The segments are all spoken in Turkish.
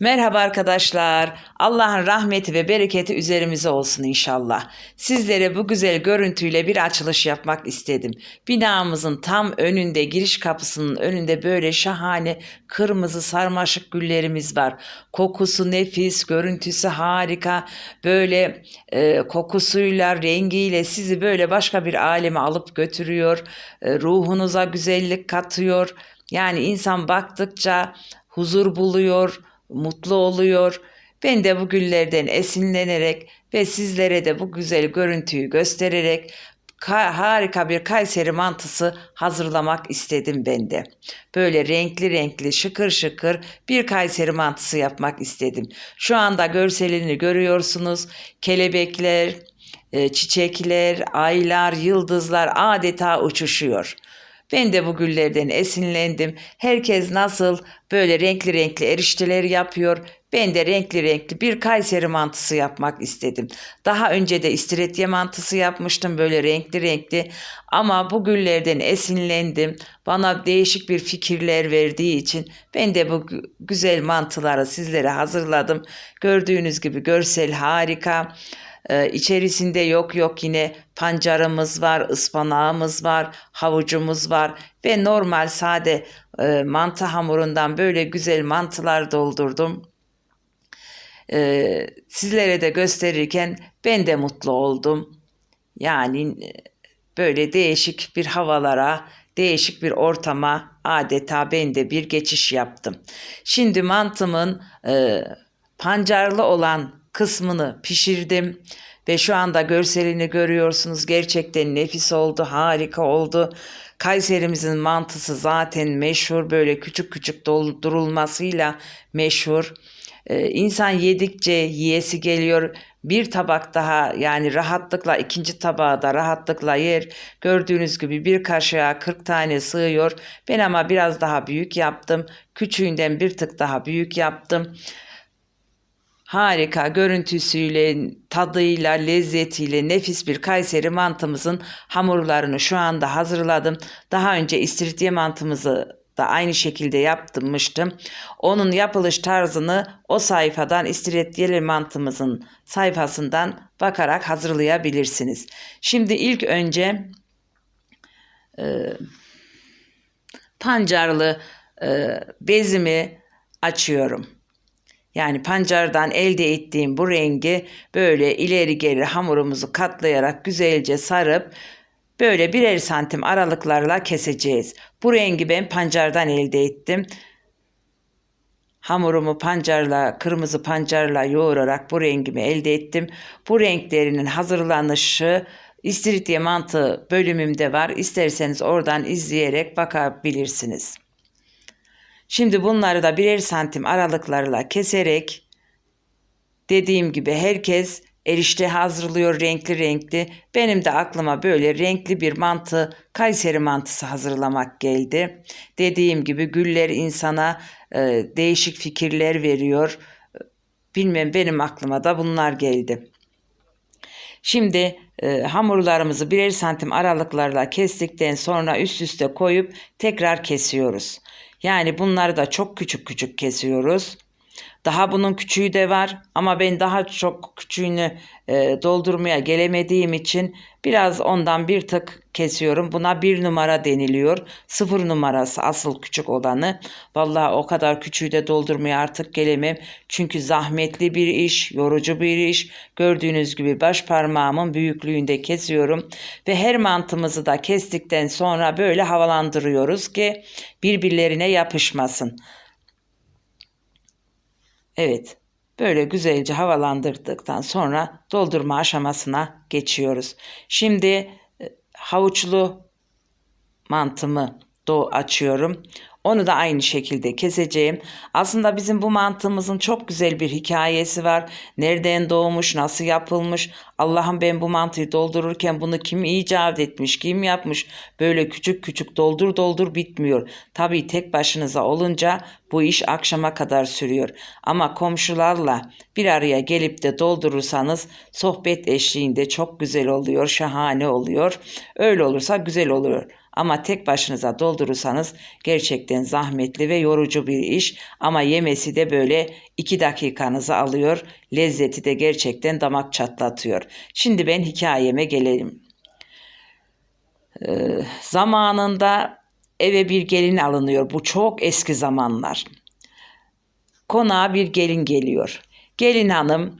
Merhaba arkadaşlar. Allah'ın rahmeti ve bereketi üzerimize olsun inşallah. Sizlere bu güzel görüntüyle bir açılış yapmak istedim. Binamızın tam önünde, giriş kapısının önünde böyle şahane kırmızı sarmaşık güllerimiz var. Kokusu nefis, görüntüsü harika. Böyle e, kokusuyla, rengiyle sizi böyle başka bir aleme alıp götürüyor. E, ruhunuza güzellik katıyor. Yani insan baktıkça huzur buluyor, mutlu oluyor. Ben de bu güllerden esinlenerek ve sizlere de bu güzel görüntüyü göstererek ka- harika bir Kayseri mantısı hazırlamak istedim ben de. Böyle renkli renkli şıkır şıkır bir Kayseri mantısı yapmak istedim. Şu anda görselini görüyorsunuz. Kelebekler, e, çiçekler, aylar, yıldızlar adeta uçuşuyor. Ben de bu güllerden esinlendim. Herkes nasıl böyle renkli renkli erişteler yapıyor. Ben de renkli renkli bir Kayseri mantısı yapmak istedim. Daha önce de istiridye mantısı yapmıştım böyle renkli renkli. Ama bu güllerden esinlendim. Bana değişik bir fikirler verdiği için ben de bu gü- güzel mantıları sizlere hazırladım. Gördüğünüz gibi görsel harika. Ee, içerisinde yok yok yine pancarımız var, ıspanağımız var, havucumuz var ve normal sade e, mantı hamurundan böyle güzel mantılar doldurdum. Ee, sizlere de gösterirken ben de mutlu oldum. Yani e, böyle değişik bir havalara, değişik bir ortama adeta ben de bir geçiş yaptım. Şimdi mantımın e, pancarlı olan kısmını pişirdim ve şu anda görselini görüyorsunuz. Gerçekten nefis oldu, harika oldu. Kayserimizin mantısı zaten meşhur böyle küçük küçük doldurulmasıyla meşhur. Ee, insan yedikçe yiyesi geliyor. Bir tabak daha yani rahatlıkla ikinci tabağı da rahatlıkla yer. Gördüğünüz gibi bir kaşığa 40 tane sığıyor. Ben ama biraz daha büyük yaptım. Küçüğünden bir tık daha büyük yaptım. Harika görüntüsüyle, tadıyla, lezzetiyle nefis bir Kayseri mantımızın hamurlarını şu anda hazırladım. Daha önce istiridye mantımızı da aynı şekilde yaptırmıştım. Onun yapılış tarzını o sayfadan istiridyeli mantımızın sayfasından bakarak hazırlayabilirsiniz. Şimdi ilk önce e, pancarlı e, bezimi açıyorum. Yani pancardan elde ettiğim bu rengi böyle ileri geri hamurumuzu katlayarak güzelce sarıp böyle birer santim aralıklarla keseceğiz. Bu rengi ben pancardan elde ettim. Hamurumu pancarla, kırmızı pancarla yoğurarak bu rengimi elde ettim. Bu renklerinin hazırlanışı istiridye mantı bölümümde var. İsterseniz oradan izleyerek bakabilirsiniz. Şimdi bunları da birer santim aralıklarla keserek dediğim gibi herkes erişte hazırlıyor renkli renkli. Benim de aklıma böyle renkli bir mantı, Kayseri mantısı hazırlamak geldi. Dediğim gibi güller insana e, değişik fikirler veriyor. Bilmem benim aklıma da bunlar geldi. Şimdi e, hamurlarımızı birer santim aralıklarla kestikten sonra üst üste koyup tekrar kesiyoruz. Yani bunları da çok küçük küçük kesiyoruz. Daha bunun küçüğü de var ama ben daha çok küçüğünü e, doldurmaya gelemediğim için biraz ondan bir tık kesiyorum. Buna bir numara deniliyor. Sıfır numarası asıl küçük olanı. Vallahi o kadar küçüğü de doldurmaya artık gelemem. Çünkü zahmetli bir iş, yorucu bir iş. Gördüğünüz gibi baş parmağımın büyüklüğünde kesiyorum. Ve her mantımızı da kestikten sonra böyle havalandırıyoruz ki birbirlerine yapışmasın. Evet, böyle güzelce havalandırdıktan sonra doldurma aşamasına geçiyoruz. Şimdi e, havuçlu mantımı do açıyorum. Onu da aynı şekilde keseceğim. Aslında bizim bu mantığımızın çok güzel bir hikayesi var. Nereden doğmuş, nasıl yapılmış. Allah'ım ben bu mantıyı doldururken bunu kim icat etmiş, kim yapmış. Böyle küçük küçük doldur doldur bitmiyor. Tabii tek başınıza olunca bu iş akşama kadar sürüyor. Ama komşularla bir araya gelip de doldurursanız sohbet eşliğinde çok güzel oluyor, şahane oluyor. Öyle olursa güzel oluyor. Ama tek başınıza doldurursanız gerçekten zahmetli ve yorucu bir iş. Ama yemesi de böyle 2 dakikanızı alıyor. Lezzeti de gerçekten damak çatlatıyor. Şimdi ben hikayeme gelelim. Ee, zamanında eve bir gelin alınıyor. Bu çok eski zamanlar. Konağa bir gelin geliyor. Gelin hanım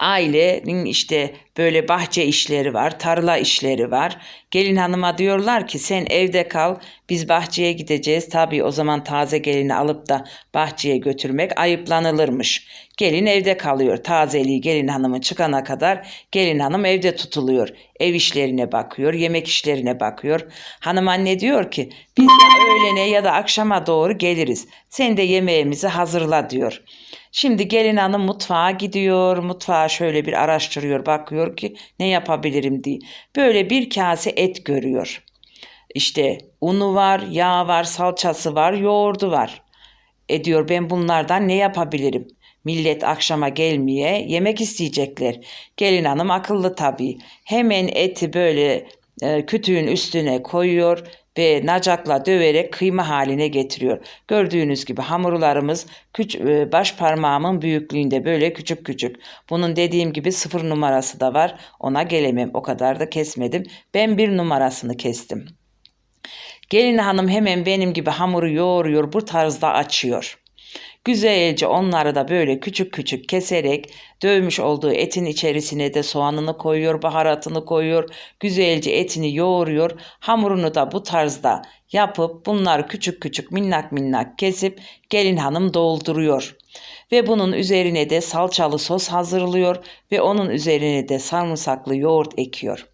ailenin işte böyle bahçe işleri var, tarla işleri var. Gelin hanıma diyorlar ki sen evde kal, biz bahçeye gideceğiz. Tabii o zaman taze gelini alıp da bahçeye götürmek ayıplanılırmış. Gelin evde kalıyor. Tazeliği gelin hanımın çıkana kadar gelin hanım evde tutuluyor. Ev işlerine bakıyor, yemek işlerine bakıyor. Hanım anne diyor ki biz ya öğlene ya da akşama doğru geliriz. Sen de yemeğimizi hazırla diyor. Şimdi gelin hanım mutfağa gidiyor. Mutfağa şöyle bir araştırıyor. Bakıyor ki ne yapabilirim diye. Böyle bir kase et görüyor. İşte unu var, yağ var, salçası var, yoğurdu var. E diyor ben bunlardan ne yapabilirim? Millet akşama gelmeye yemek isteyecekler. Gelin hanım akıllı tabii. Hemen eti böyle e, kütüğün üstüne koyuyor ve nacakla döverek kıyma haline getiriyor. Gördüğünüz gibi hamurlarımız küç, e, baş parmağımın büyüklüğünde böyle küçük küçük. Bunun dediğim gibi sıfır numarası da var. Ona gelemem. O kadar da kesmedim. Ben bir numarasını kestim. Gelin hanım hemen benim gibi hamuru yoğuruyor. Bu tarzda açıyor. Güzelce onları da böyle küçük küçük keserek dövmüş olduğu etin içerisine de soğanını koyuyor, baharatını koyuyor. Güzelce etini yoğuruyor. Hamurunu da bu tarzda yapıp bunları küçük küçük minnak minnak kesip gelin hanım dolduruyor. Ve bunun üzerine de salçalı sos hazırlıyor ve onun üzerine de sarımsaklı yoğurt ekiyor.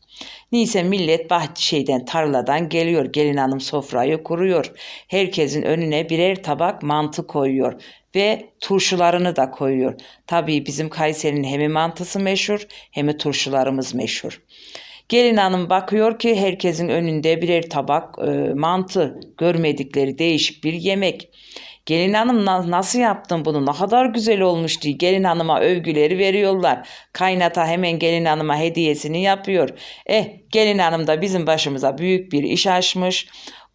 Neyse millet bahçe tarladan geliyor. Gelin hanım sofrayı kuruyor. Herkesin önüne birer tabak mantı koyuyor ve turşularını da koyuyor. Tabii bizim Kayseri'nin hem mantısı meşhur hem turşularımız meşhur. Gelin hanım bakıyor ki herkesin önünde birer tabak e, mantı görmedikleri değişik bir yemek. Gelin hanım nasıl yaptın bunu ne kadar güzel olmuş diye gelin hanıma övgüleri veriyorlar. Kaynata hemen gelin hanıma hediyesini yapıyor. Eh gelin hanım da bizim başımıza büyük bir iş açmış.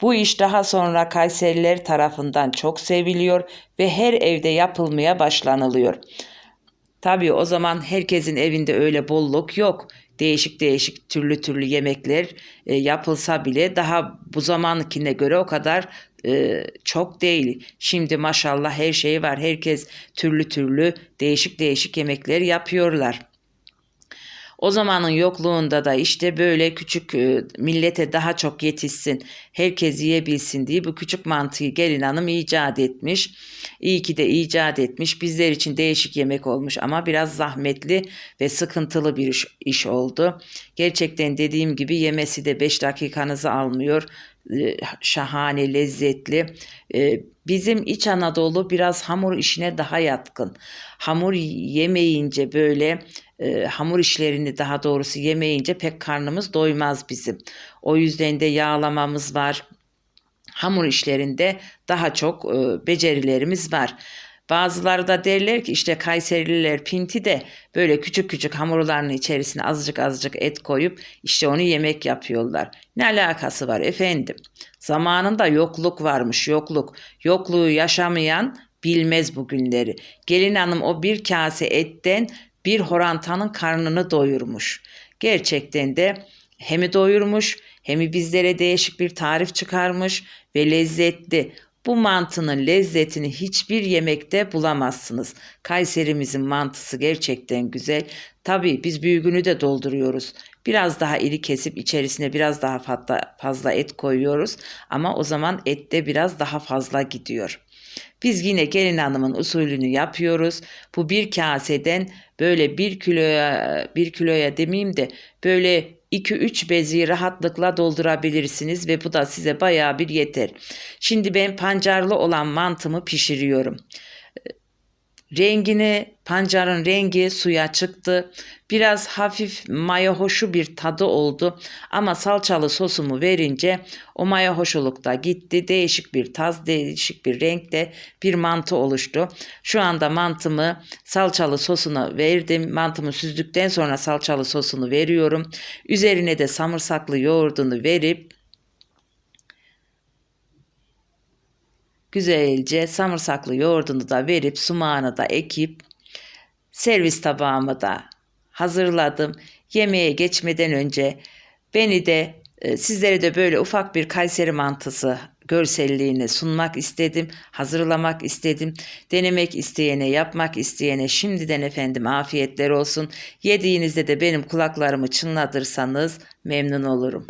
Bu iş daha sonra Kayseriler tarafından çok seviliyor ve her evde yapılmaya başlanılıyor. Tabii o zaman herkesin evinde öyle bolluk yok. Değişik değişik türlü türlü yemekler e, yapılsa bile daha bu zamankine göre o kadar e, çok değil. Şimdi maşallah her şey var. Herkes türlü türlü değişik değişik yemekler yapıyorlar. O zamanın yokluğunda da işte böyle küçük e, millete daha çok yetişsin, herkes yiyebilsin diye bu küçük mantıyı gelin hanım icat etmiş. İyi ki de icat etmiş. Bizler için değişik yemek olmuş ama biraz zahmetli ve sıkıntılı bir iş, iş oldu. Gerçekten dediğim gibi yemesi de 5 dakikanızı almıyor. E, şahane, lezzetli. E, bizim İç Anadolu biraz hamur işine daha yatkın. Hamur yemeyince böyle e, hamur işlerini daha doğrusu yemeyince pek karnımız doymaz bizim. O yüzden de yağlamamız var. Hamur işlerinde daha çok e, becerilerimiz var. Bazıları da derler ki işte Kayserililer pinti de böyle küçük küçük hamurların içerisine azıcık azıcık et koyup işte onu yemek yapıyorlar. Ne alakası var efendim? Zamanında yokluk varmış yokluk. Yokluğu yaşamayan bilmez bu günleri. Gelin hanım o bir kase etten bir horantanın karnını doyurmuş. Gerçekten de hem doyurmuş hem bizlere değişik bir tarif çıkarmış ve lezzetli. Bu mantının lezzetini hiçbir yemekte bulamazsınız. Kayserimizin mantısı gerçekten güzel. Tabii biz büyüğünü de dolduruyoruz. Biraz daha iri kesip içerisine biraz daha fazla, fazla et koyuyoruz. Ama o zaman et de biraz daha fazla gidiyor. Biz yine gelin hanımın usulünü yapıyoruz. Bu bir kaseden böyle bir kiloya bir kiloya demeyeyim de böyle 2-3 bezi rahatlıkla doldurabilirsiniz ve bu da size baya bir yeter. Şimdi ben pancarlı olan mantımı pişiriyorum. Rengini, pancarın rengi suya çıktı. Biraz hafif maya hoşu bir tadı oldu. Ama salçalı sosumu verince o maya hoşuluk da gitti. Değişik bir taz, değişik bir renkte bir mantı oluştu. Şu anda mantımı salçalı sosuna verdim. Mantımı süzdükten sonra salçalı sosunu veriyorum. Üzerine de samırsaklı yoğurdunu verip güzelce samırsaklı yoğurdunu da verip sumağını da ekip servis tabağımı da hazırladım. Yemeğe geçmeden önce beni de e, sizlere de böyle ufak bir Kayseri mantısı görselliğini sunmak istedim, hazırlamak istedim. Denemek isteyene, yapmak isteyene şimdiden efendim afiyetler olsun. Yediğinizde de benim kulaklarımı çınlatırsanız memnun olurum.